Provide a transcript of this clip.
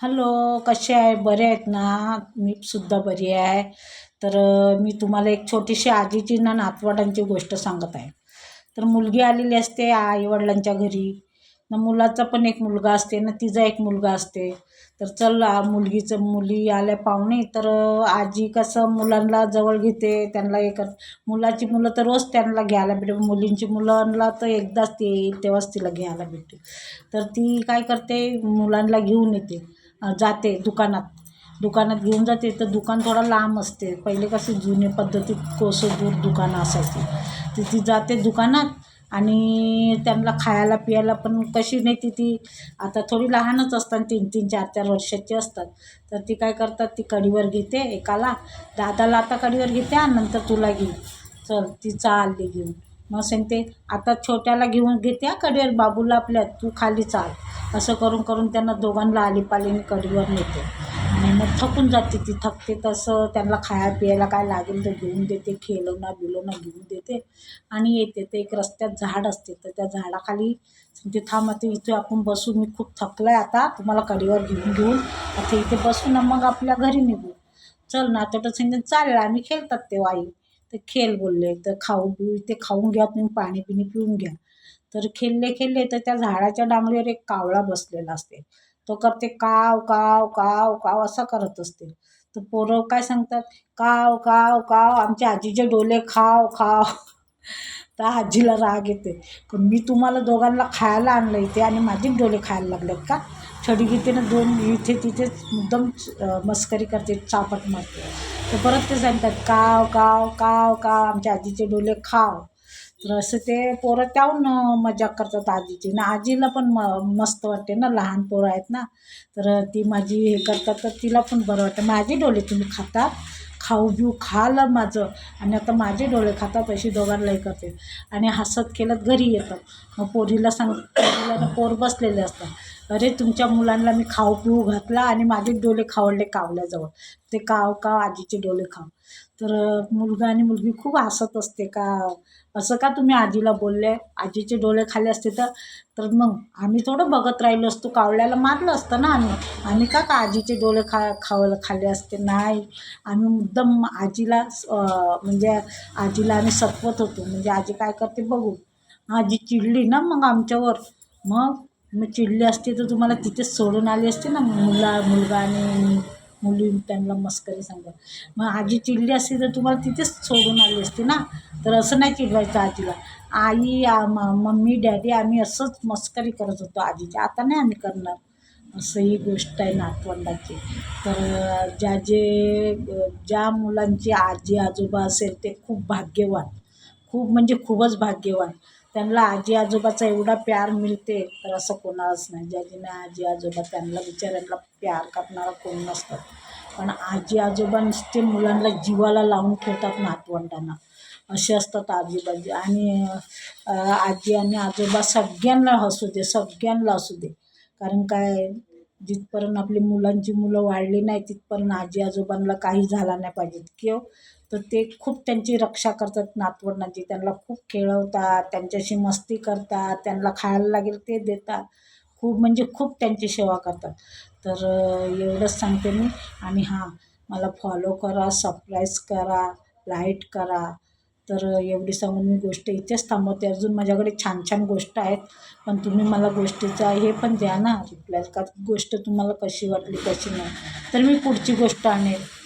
Hello कसे आहे? बरे आहेत ना? मी सुद्धा बरी आहे. तर मी तुम्हाला एक छोटीशी आजीची ना नातवंडांची गोष्ट सांगत आहे. तर मुलगी आलेली असते आईवडिलांच्या घरी. ना मुलाचा पण एक मुलगा असते ना तिचा एक मुलगा असते. तर चल मुलगीचं मुली आल्या पाहुणे. तर आजी कसं मुलांना जवळ घेते त्यांना हे कर मुलाची मुलं तर रोज त्यांना घ्यायला भेटे मुलींची मुलांना तर एकदाच ते येईल तेव्हाच तिला घ्यायला भेटते. तर ती काय करते? मुलांना घेऊन येते. जाते दुकानात. दुकानात घेऊन जाते. तर दुकान थोडं लांब असते. पहिले कसे जुने पद्धतीत कोसं दूर दुकानं असायची. तर ती जाते दुकानात आणि त्यांना खायला पियाला पण कशी नाही ती ती आता थोडी लहानच असतात. तीन तीन चार चार वर्षाची असतात. तर ती काय करतात? ती कडीवर घेते एकाला. दादाला आता कडीवर घेते आणि नंतर तुला घेऊ चल ती चालली घेऊन. मग सांगते आता छोट्याला घेऊन घेते कडीवर बाबूला आपल्या तू खाली चाल. असं करून करून त्यांना दोघांना आलीपालीने कढीवर नेते. आणि मग थकून जाते ती थकते तसं त्यांना खाया पियायला काय लागेल तर घेऊन देते खेळवणं बिलवणं घेऊन देते. आणि येते ते एक रस्त्यात झाड असते तर त्या झाडाखाली ते थांब आता इथे आपण बसू मी खूप थकलं आहे आता तुम्हाला कडीवर घेऊन घेऊन आता इथे बसू ना मग आपल्या घरी निघू. चल ना तर सांगितलं चालेल आम्ही खेळतात तेव्हा आई. तर खेळ बोलले. तर खाऊ पिऊ ते खाऊन घ्या तुम्ही पाणी पिणी पिऊन घ्या. तर खेळले खेळले तर त्या झाडाच्या डांगरीवर एक कावळा बसलेला असते. तो करते काव काव काव काव असा करत असते. तर पोरं काय सांगतात? काव काव काव आमच्या आजीचे डोले खाव खाव. तर आजीला राग येते. पण मी तुम्हाला दोघांना खायला आणलं इथे आणि माझीच डोले खायला लागलेत का? छडी घेते ना दोन इथे तिथे मुद्दाम मस्करी करते चापट मारते. तर परत ते सांगतात काव काव काव काव आमच्या आजीचे डोले खाव. तर असं ते पोरं त्याहून मजा करतात आजीची. ना आजीला पण म मस्त वाटते ना लहान पोरं आहेत ना. तर ती माझी हे करतात तर तिला पण बरं वाटतं. माझे डोले तुम्ही खातात खाऊ बिऊ खालं माझं. आणि आता माझे डोळे खातात अशी दोघांनाही करते. आणि हसत खेळत घरी येतात. मग पोरीला सांग पोरीला ना पोर बसलेले असतात. अरे तुमच्या मुलांना मी खाऊ पिऊ घातला आणि माझे डोले खावडले कावल्याजवळ. ते काव काव आजीचे डोले खाव. तर मुलगा आणि मुलगी खूप हसत असते का? असं का तुम्ही आजीला बोलले? आजीचे डोळे खाले असते तर? तर मग आम्ही थोडं बघत राहिलो असतो. कावळ्याला मारलं असतं ना आम्ही. आम्ही का का आजीचे डोळे खा खाव खाल्ले असते? नाही. आम्ही मुद्दाम आजीला म्हणजे आजीला आम्ही सतवत होतो. म्हणजे आजी काय करते? बघू. आजी चिडली ना मग आमच्यावर. मग मग चिडले असते तर तुम्हाला तिथेच सोडून आली असते ना? मुला मुलगा आणि मुली त्यांना मस्करी सांगा मग आजी चिडली असती तर तुम्हाला तिथेच सोडून आली असती ना? तर असं नाही चिडवायचं आजीला. आई म- मम्मी डॅडी आम्ही असंच मस्करी करत होतो आजीची. आता नाही आम्ही करणार. असं ही गोष्ट आहे नातवंडाची. तर ज्या जे ज्या मुलांची आजी आजोबा असेल ते खूप भाग्यवान. खूप म्हणजे खूपच भाग्यवान. त्यांना आजी आजोबाचा एवढा प्यार मिळते तर असं कोणालाच नाही. ज्या आजी आजोबा त्यांना बिचाऱ्यांना प्यार करणारा कोण नसतं. पण आजी आजोबा नुसते मुलांना जीवाला लावून ठेवतात नातवंडांना. असे असतात आजीबाजी. आणि आजी आणि आजोबा सगळ्यांना हसू दे सगळ्यांना असू दे. कारण काय जिथपर्यंत आपली मुलांची मुलं वाढली नाही तिथपर्यंत आजी आजोबांना काही झालं नाही पाहिजे. किंवा हो. तर ते खूप त्यांची रक्षा करतात नातवंडांची. त्यांना खूप खेळवतात त्यांच्याशी मस्ती करतात त्यांना खायला लागेल ते देतात. खूप म्हणजे खूप त्यांची सेवा करतात. तर एवढंच सांगते मी. आणि हां मला फॉलो करा सबस्क्राईब करा लाइट करा. तर एवढी सांगून मी गोष्ट इथेच थांबवते. अजून माझ्याकडे छान छान गोष्ट आहेत पण तुम्ही मला गोष्टीचा हे पण द्या ना. रिप्लाय का गोष्ट तुम्हाला कशी वाटली कशी नाही. तर मी पुढची गोष्ट आणेल.